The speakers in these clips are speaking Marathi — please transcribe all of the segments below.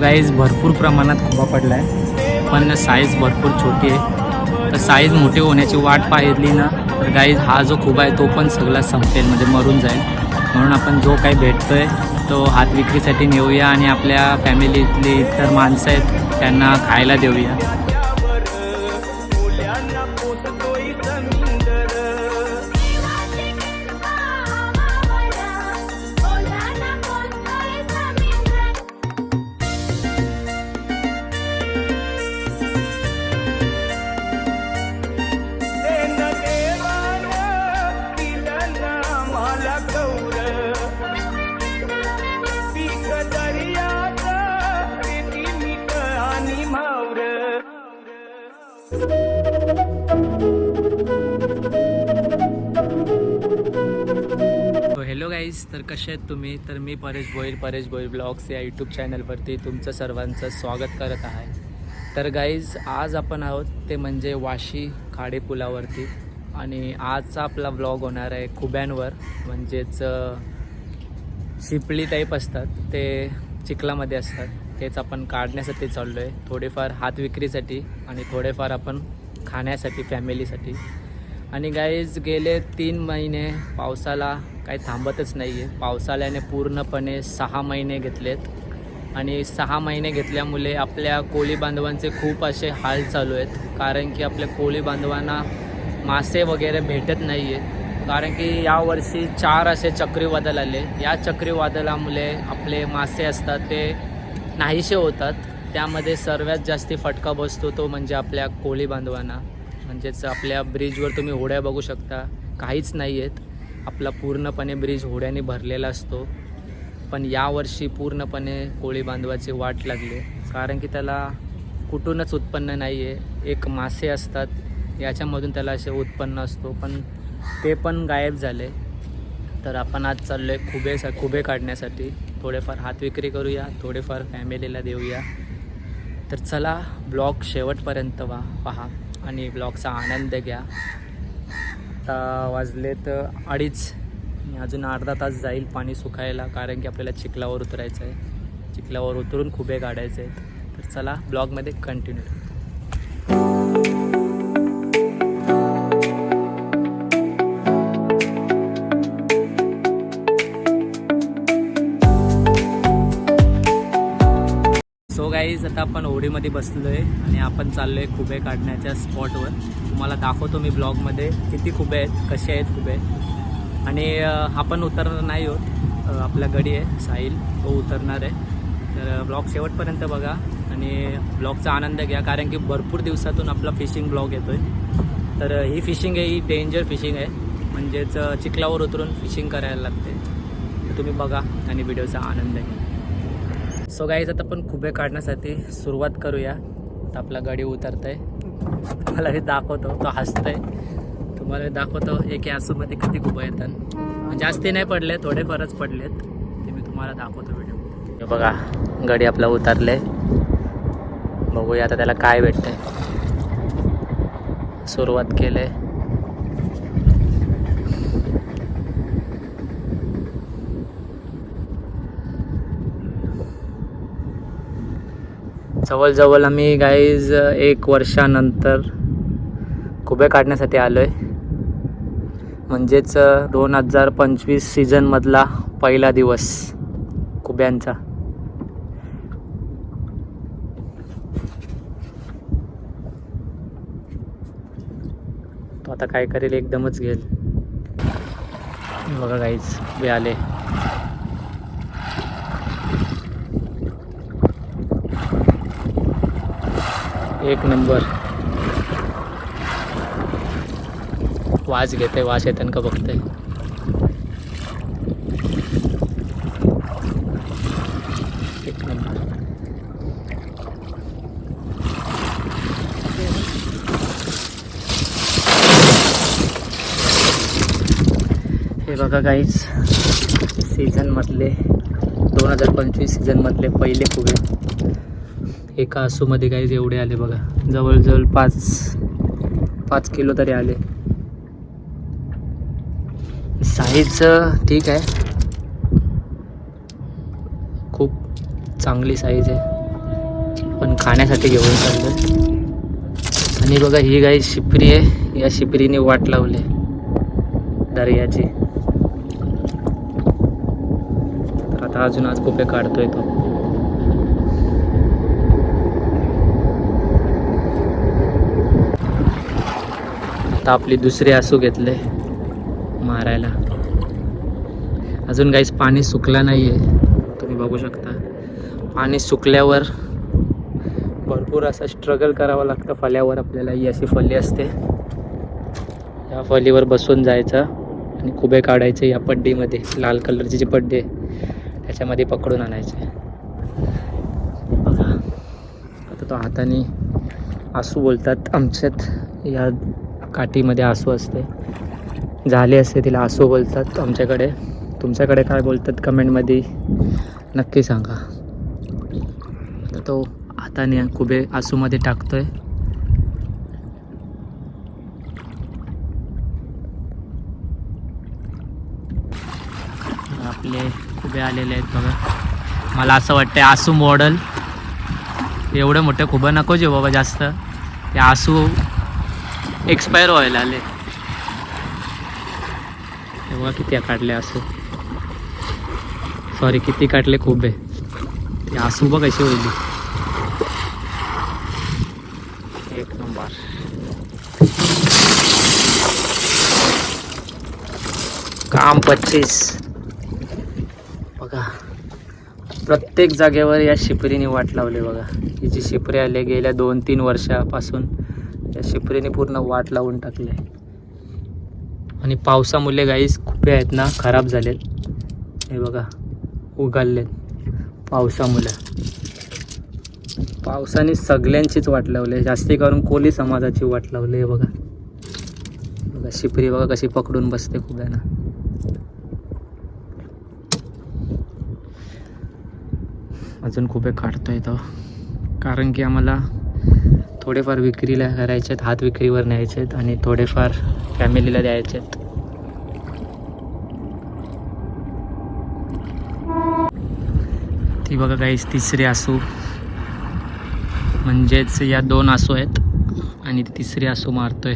गाईज भरपूर प्रमाणात खुबा पडला आहे पण साईज भरपूर छोटी आहे. तर साईज मोठी होण्याची वाट पाहिली ना तर गाईज हा जो खुबा आहे तो पण सगळा संपेल म्हणजे मरून जाईल. म्हणून आपण जो काही भेटतोय तो हात विक्रीसाठी नेऊया आणि आपल्या फॅमिलीतली इतर माणसं आहेत त्यांना खायला देऊया. तुम्ही तर मी परेश भोईर परेश भोईर ब्लॉग्स या यूट्यूब चॅनलवरती तुमचं सर्वांचं स्वागत करत आहे. तर गाईज आज आपण आहोत ते म्हणजे वाशी खाडे पुलावरती आणि आजचा आपला ब्लॉग होणार आहे खुब्यांवर म्हणजेच शिपळी शिपली टाईप असतात ते चिखलामध्ये असतात. तेच आपण काढण्यासाठी चाललो आहे थोडेफार हात विक्रीसाठी आणि थोडेफार आपण खाण्यासाठी फॅमिलीसाठी आणि गाईज गेले तीन महिने पावसाला काही थांबतच नाही आहे पावसाळ्याने पूर्णपणे सहा महिने घेतलेत. आणि सहा महिने घेतल्यामुळे आपल्या कोळी बांधवांचे खूप असे हाल चालू आहेत. कारण की आपल्या कोळी बांधवांना मासे वगैरे भेटत नाही आहेत कारण की यावर्षी चार असे चक्रीवादळ आले. या चक्रीवादळामुळे आपले मासे असतात ते नाहीसे होतात. त्यामध्ये सर्वात जास्ती फटका बसतो तो म्हणजे आपल्या कोळी बांधवांना. म्हणजेच आपल्या ब्रिजवर तुम्ही होड्या बघू शकता. काहीच नाही आहेत आपला पूर्णपणे ब्रिज होड्याने भरलेला असतो. पण यावर्षी पूर्णपणे कोळी बांधवाची वाट लागली. कारण की त्याला कुठूनच उत्पन्न नाही आहे एक मासे असतात. याच्यामधून त्याला असे उत्पन्न असतो. पण ते पण गायब झाले. तर आपण आज चाललो आहे खुबे खुबे काढण्यासाठी. थोडेफार हात विक्री करूया. थोडेफार फॅमिलीला देऊया. तर चला ब्लॉग शेवटपर्यंत वा पहा. आणि ब्लॉगचा आनंद घ्या. आता वाजलेत अडीच. अजून अर्धा तास जाईल पाणी सुकायला कारण की आपल्याला चिखलावर उतरायचं आहे. चिखलावर उतरून खुबे काढायचे आहेत. तर चला ब्लॉगमध्ये कंटिन्यू आता आपण होडीमध्ये बसलो आहे आणि आपण चाललो आहे खुबे काढण्याच्या स्पॉटवर तुम्हाला दाखवतो मी ब्लॉगमध्ये किती खुबे आहेत कसे आहेत खुबे. आणि आपण उतरणार नाही आहोत. आपल्या आपला गडी आहे साहिल. तो उतरणार आहे. तर ब्लॉग शेवटपर्यंत बघा आणि ब्लॉगचा आनंद घ्या कारण की भरपूर दिवसातून आपला फिशिंग ब्लॉग येतो आहे तर ही फिशिंग आहे ही डेंजर फिशिंग आहे. म्हणजेच चिखलावर उतरून फिशिंग करायला लागते. तुम्ही बघा आणि व्हिडिओचा आनंद घ्या. सो गाईज आता आपण खुबे काढण्यासाठी सुरुवात करूया. आता आपला गाडी उतरत आहे तुम्हाला हे दाखवतो. तो हसतंय. तुम्हाला हे दाखवतो. एक यासूमध्ये किती खुबं येतात. जास्ती नाही पडले थोडे फारच पडलेत. ते मी तुम्हाला दाखवतो व्हिडिओ बघा गाडी आपला उतरले बघूया आता त्याला काय भेटतंय. सुरुवात केले जवळजवळ आम्ही गाईज एक वर्षानंतर खुबे काढण्यासाठी आलो आहे म्हणजेच दोन हजार पंचवीस सीझनमधला पहिला दिवस खुब्यांचा. तो आता काय करेल एकदमच घेईल. बघा गाईज बे आले. एक नंबर. वास घेते वास येते का बघते. एक नंबर. हे बघा काहीच सीझनमधले दोन हजार पंचवीस सीझनमधले पहिले फुगे. एका आसूमध्ये काहीच एवढे आले बघा. जवळजवळ पाच पाच किलो तरी आले. साईज ठीक आहे. खूप चांगली साईज आहे. पण खाण्यासाठी घेऊन चाललं आणि बघा ही गाई शिपरी आहे. या शिपरीने वाट लावली दर्याची. तर आता अजून आज पोपे काढतोय तो. आता आपली दुसरी आसू घेतले मारायला. अजून काहीच पाणी सुकलं नाही आहे तुम्ही बघू शकता. पाणी सुकल्यावर भरपूर असं स्ट्रगल करावं लागतं फल्यावर आपल्याला. ही अशी फली असते. या फलीवर बसून जायचं आणि खुबे काढायचे या पड्डीमध्ये. लाल कलरची जी पड्डी आहे त्याच्यामध्ये पकडून आणायचे. बघा. आता तो हाताने आसू बोलतात आमच्यात. या काठीमध्ये आसू असते. झाले असते तिला आसू बोलतात आमच्याकडे. तुमच्याकडे काय बोलतात कमेंटमध्ये नक्की सांगा. आता तो हाताने कुबे आसूमध्ये टाकतोय. आपले खुबे आलेले आहेत बघा. मला असं वाटतं आसू मॉडल एवढं मोठं खुबं नको जे बाबा जास्त. ते आसू एक्सपायर व्हायला आले. हे बघा किती काढले आसू सॉरी किती काढले खुबे? ते आसू बघ कशी होईल. एक नंबर. काम पच्चीस. बघा प्रत्येक जागेवर या शिपरीने वाट लावली बघा. ही जी शिपरी आले गेल्या दोन तीन वर्षापासून या शिपरीने पूर्ण वाट लावून टाकले आणि पावसामुळे गाईस खुपे आहेत ना खराब झालेत. हे बघा उगाललेत पावसामुळे पावसाने सगळ्यांचीच वाट लावली जास्ती करून कोली समाजाची वाट लावली आहे बघा. बघा शिपरी बघा कशी पकडून बसते खूप ना अजून खूप काढतोय तो. कारण की आम्हाला थोडेफार विक्रीला करायचे आहेत हात विक्रीवर न्यायचे आहेत आणि थोडेफार फॅमिलीला द्यायचे आहेत ती बघा काहीच तिसरी आसू. म्हणजेच या दोन आसू आहेत आणि ती तिसरी आसू मारतोय.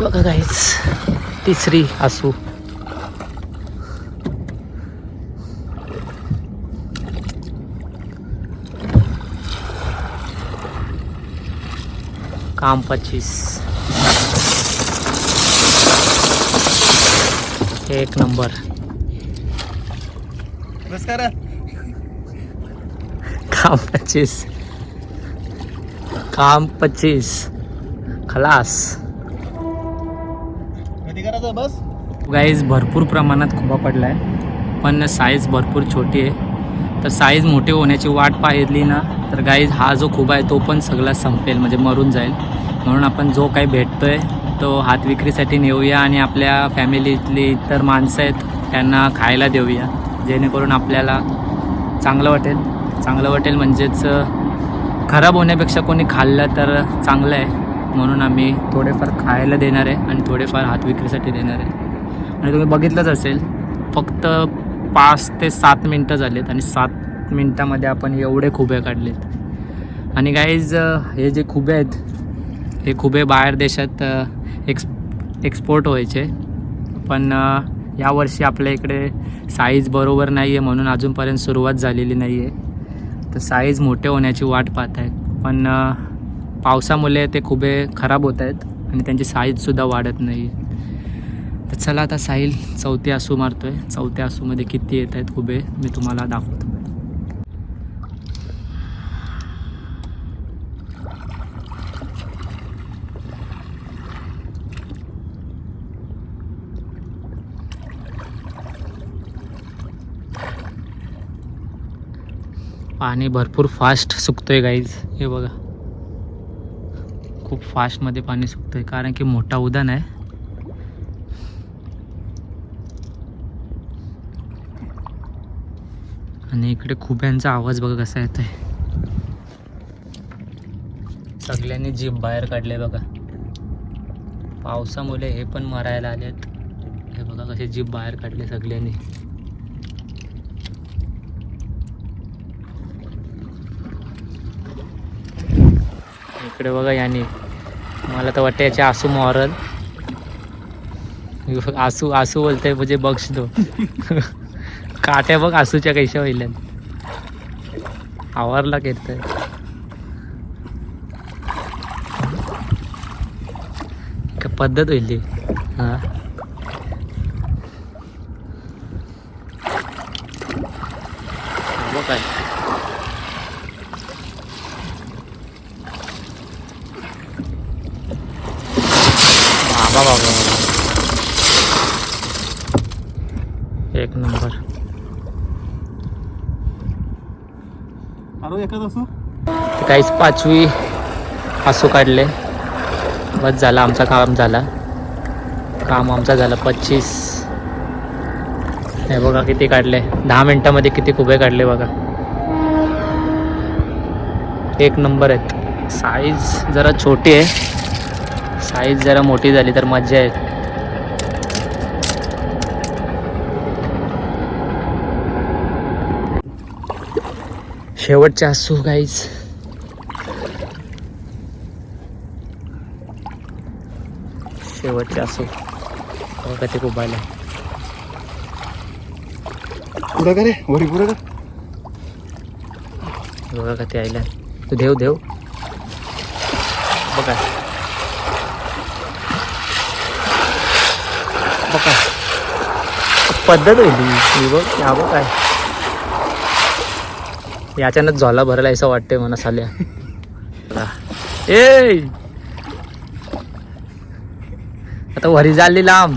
बघा काहीच तिसरी आसू. काम पच्चीस. एक नंबर. नमस्कार. काम पच्चीस. काम पच्चीस. खलास. बस? गाईज भरपूर प्रमाणात खुबा पडला आहे पण साईज भरपूर छोटी आहे. तर साईज मोठी होण्याची वाट पाहिली ना तर गाईज हा जो खूप आहे तो पण सगळा संपेल म्हणजे मरून जाईल. म्हणून आपण जो काही भेटतोय तो हात विक्रीसाठी नेऊया आणि आपल्या फॅमिलीतली इतर माणसं आहेत त्यांना खायला देऊया. जेणेकरून आपल्याला चांगलं वाटेल. चांगलं वाटेल म्हणजेच खराब होण्यापेक्षा कोणी खाल्लं तर चांगलं आहे. म्हणून आम्ही थोडेफार खायला देणार आहे आणि थोडेफार हात विक्रीसाठी देणार आहे. आणि तुम्ही बघितलंच असेल फक्त पाच ते सात मिनटं झालेत आणि सात मिनटामध्ये आपण एवढे खुबे काढलेत. आणि गाईज हे जे खुबे आहेत हे खुबे बाहेर देशात एक्स एक्सपोर्ट व्हायचे. पण यावर्षी आपल्या इकडे साईज बरोबर नाही आहे म्हणून अजूनपर्यंत सुरुवात झालेली नाही आहे तर साईज मोठे होण्याची वाट पाहत आहेत पण पावसामुळे ते खुबे खराब होत आहेत आणि त्यांची साईजसुद्धा वाढत नाही आहे तर चला आता साहिल चौथी आसू मारतोय. चौथ्या आसूमध्ये किती येत आहेत उभे मी तुम्हाला दाखवतो. पाणी भरपूर फास्ट सुकतोय गाईज हे बघा. खूप फास्टमध्ये पाणी सुकतोय कारण की मोठा उदान आहे. आणि इकडे खुब्यांचा आवाज बघा कसा येतोय. सगळ्यांनी जीप बाहेर काढले बघा. पावसामुळे हे पण मरायला आलेत. हे बघा कसे जीप बाहेर काढले सगळ्यांनी. इकडे बघा याने. मला तर वाटतं याचे आसू मॉरल. आसू आसू बोलतोय म्हणजे बक्ष दो काट्या बघ आसूच्या कैशा होईल आवारला काय पद्धत होईल? ती हा काय. बाबा बाबा. एक नंबर. काहीच पाचवी आसू काढले. बस झाला आमचा काम झाला. काम आमचा झाला पच्चीस. हे बघा किती काढले. दहा मिनिटामध्ये किती कुबे काढले बघा. एक नंबर आहेत. साईज जरा छोटी आहे. साईज जरा मोठी झाली तर मजा आहे शेवटचे असू गाईज शेवटचे असू. बघा ते उभायला पुढं का रे? वरी पुढं का? बघा का ते आयला तू देव देव. बघा. बघा. पद्धत होईल बघ या बघ काय. याच्यानं झोला भरला असं वाटतंय मला साल्या. ए! आता वरी झाली लांब.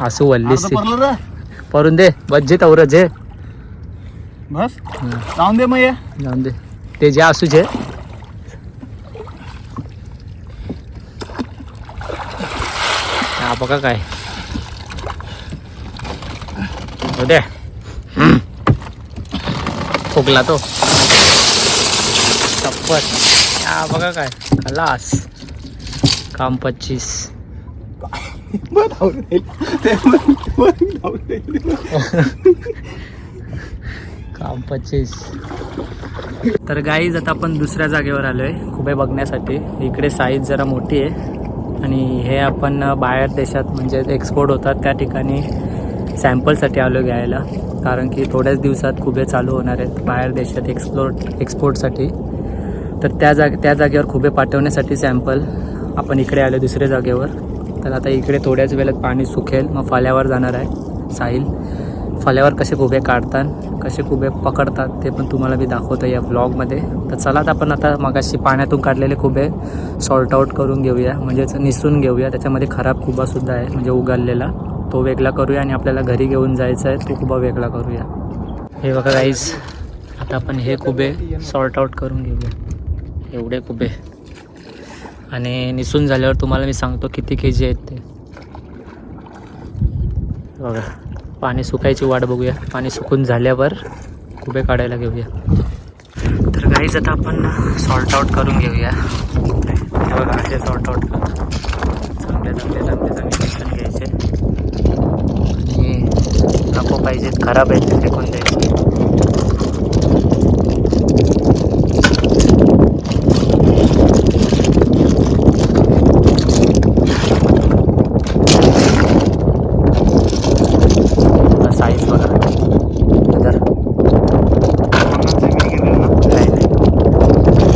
असू वल्लीस परून दे बज्जे तवर जे बस. जाऊन दे मग जाऊन दे. ते जे असू जे बघा काय. हो खोकला तो. चप्पल हा बघा काय. खलास. काम पच्चीस. काम पच्चीस. तर गाईज आता आपण दुसऱ्या जागेवर आलो आहे खुबे बघण्यासाठी. इकडे साईज जरा मोठी आहे. आणि हे आपण बाहेर देशात म्हणजे एक्सपोर्ट होतात त्या ठिकाणी. सॅम्पलसाठी आलो घ्यायला. कारण की थोड्याच दिवसात खुबे चालू होणार आहेत. बाहेर देशात एक्सप्लोर्ट एक्सपोर्टसाठी तर त्या जाग त्या जागेवर खुबे पाठवण्यासाठी सॅम्पल. आपण इकडे आलो दुसऱ्या जागेवर. तर आता इकडे थोड्याच वेळात पाणी सुकेल मग फाल्यावर जाणार आहे साहिल. फाल्यावर कसे खुबे काढतात कसे खुबे पकडतात ते पण तुम्हाला मी दाखवतो या ब्लॉगमध्ये तर चला तर आपण आता मगाशी पाण्यातून काढलेले खुबे सॉर्ट आऊट करून घेऊया. म्हणजेच निसून घेऊया. त्याच्यामध्ये खराब खुबासुद्धा आहे म्हणजे उगारलेला तो वेगळा करूया आणि आपल्याला घरी घेऊन जायचा आहे तो कुबा वेगळा करूया. हे बघा गाईज आता आपण हे कुबे सॉर्ट आउट करून घेऊया. एवढे कुबे. आणि निसून झाल्यावर तुम्हाला मी सांगतो किती के जी आहेत ते. बघा पाणी सुकायची वाट बघूया. पाणी सुकून झाल्यावर कुबे काढायला घेऊया. तर गाईज आता आपण सॉर्ट आउट करून घेऊया. हे बघा असे सॉर्ट आउट चांगले चांगले चांगले चांगले. नको पाहिजेत खराब आहेत ते फेकून द्यायचे साईज बघा तर सगळी गेली ना. नाही नाही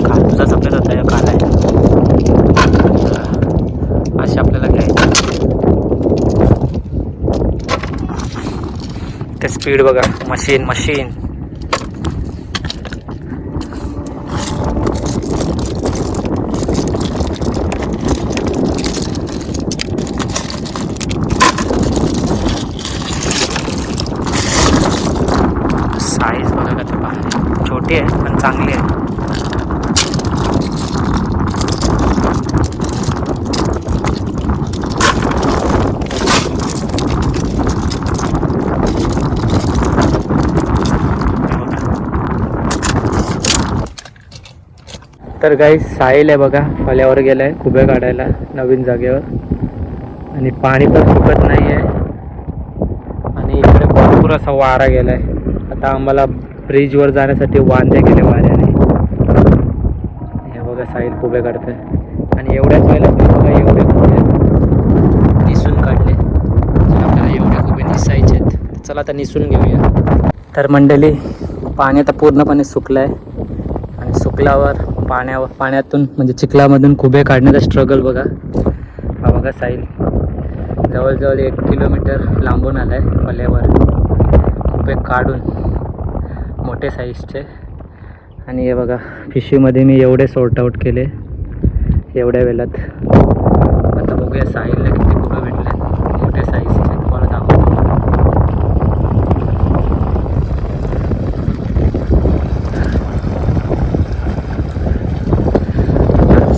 काजूचा सफेद होता या काला आहे असे आपल्याला घ्यायचे ते स्पीड बघा. मशीन मशीन साईज बघा का छोटी आहे पण चांगली आहे. तर काही साहिल आहे बघा. फल्यावर गेलाय खुबे काढायला नवीन जागेवर. आणि पाणी पण सुकत नाही आहे आणि इकडे भरपूर असा वारा गेलाय. आता आम्हाला ब्रिजवर जाण्यासाठी वांदे गेले वाऱ्याने. हे बघा साहिल खुबे काढतोय. आणि एवढ्याच वेळेला बघा एवढे खुबे निसून काढले. आपल्याला एवढे खुबे निसायचे आहेत. चला आता निसून घेऊया. तर मंडळी पाणी आता पूर्णपणे सुकलं आहे आणि सुकल्यावर पाण्यावर पाण्यातून म्हणजे चिखलामधून खुबे काढण्याचा स्ट्रगल बघा. हा बघा साईल जवळजवळ एक किलोमीटर लांबून आला आहे पल्यावर खुबे काढून. मोठे साईजचे आणि हे बघा पिशवीमध्ये मी एवढे सॉर्ट आऊट केले. एवढ्या वेळात. आता बघूया साहिलला किती खुबे भेटले मोठे साईजचे तुम्हाला दाखवतो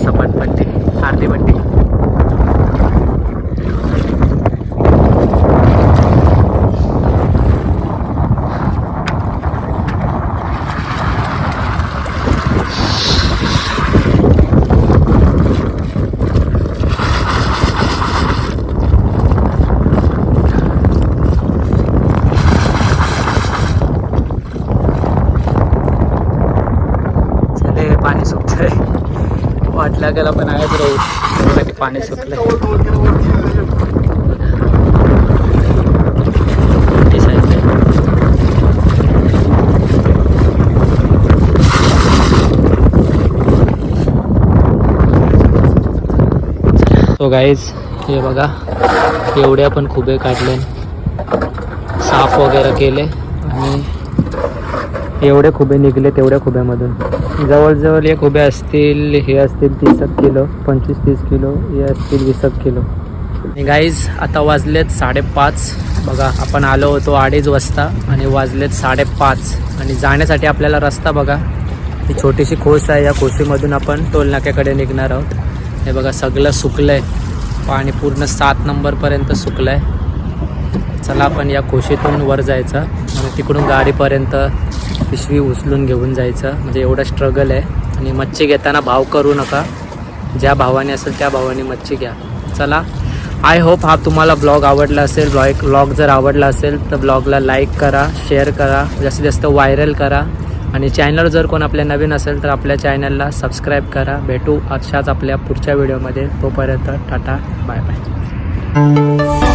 सपाट पट्टी अर्धी पट्टी चले पाणी सुकतंय गेला पण बघा ते पाणी सुकलंय मोठी size आहे. सो गाईज हे बघा एवढे आपण खुबे काढले. साफ वगैरे केले आणि एवढे खुबे निघले तेवढ्या खुब्यामधून. जवळजवळ एक उभे असतील हे असतील तीस एक किलो पंचवीस तीस किलो हे असतील वीस एक किलो. गाईज आता वाजलेत साडेपाच. बघा आपण आलो होतो अडीच वाजता आणि वाजलेत साडेपाच. आणि जाण्यासाठी आपल्याला रस्ता बघा. ही छोटीशी खोस आहे या खोशीमधून आपण टोलनाक्याकडे निघणार आहोत. हे बघा सगळं सुकलं आहे पाणी पूर्ण सात नंबरपर्यंत सुकलं आहे चला आपण या खोशीतून वर जायचं. तिकडून गाडीपर्यंत पिशवी उचलून घेऊन जायचं. म्हणजे एवढं स्ट्रगल आहे. आणि मच्छी घेताना भाव करू नका. ज्या भावाने असेल त्या भावाने मच्छी घ्या. चला. आय होप हा तुम्हाला ब्लॉग आवडला असेल. ब्लॉग ब्लॉग जर आवडला असेल तर ब्लॉगला लाईक करा शेअर करा जास्तीत जास्त व्हायरल करा. आणि चॅनल जर कोण आपल्या नवीन असेल तर आपल्या चॅनलला सबस्क्राईब करा. भेटू अशाच आपल्या पुढच्या व्हिडिओमध्ये तोपर्यंत टाटा. Bye bye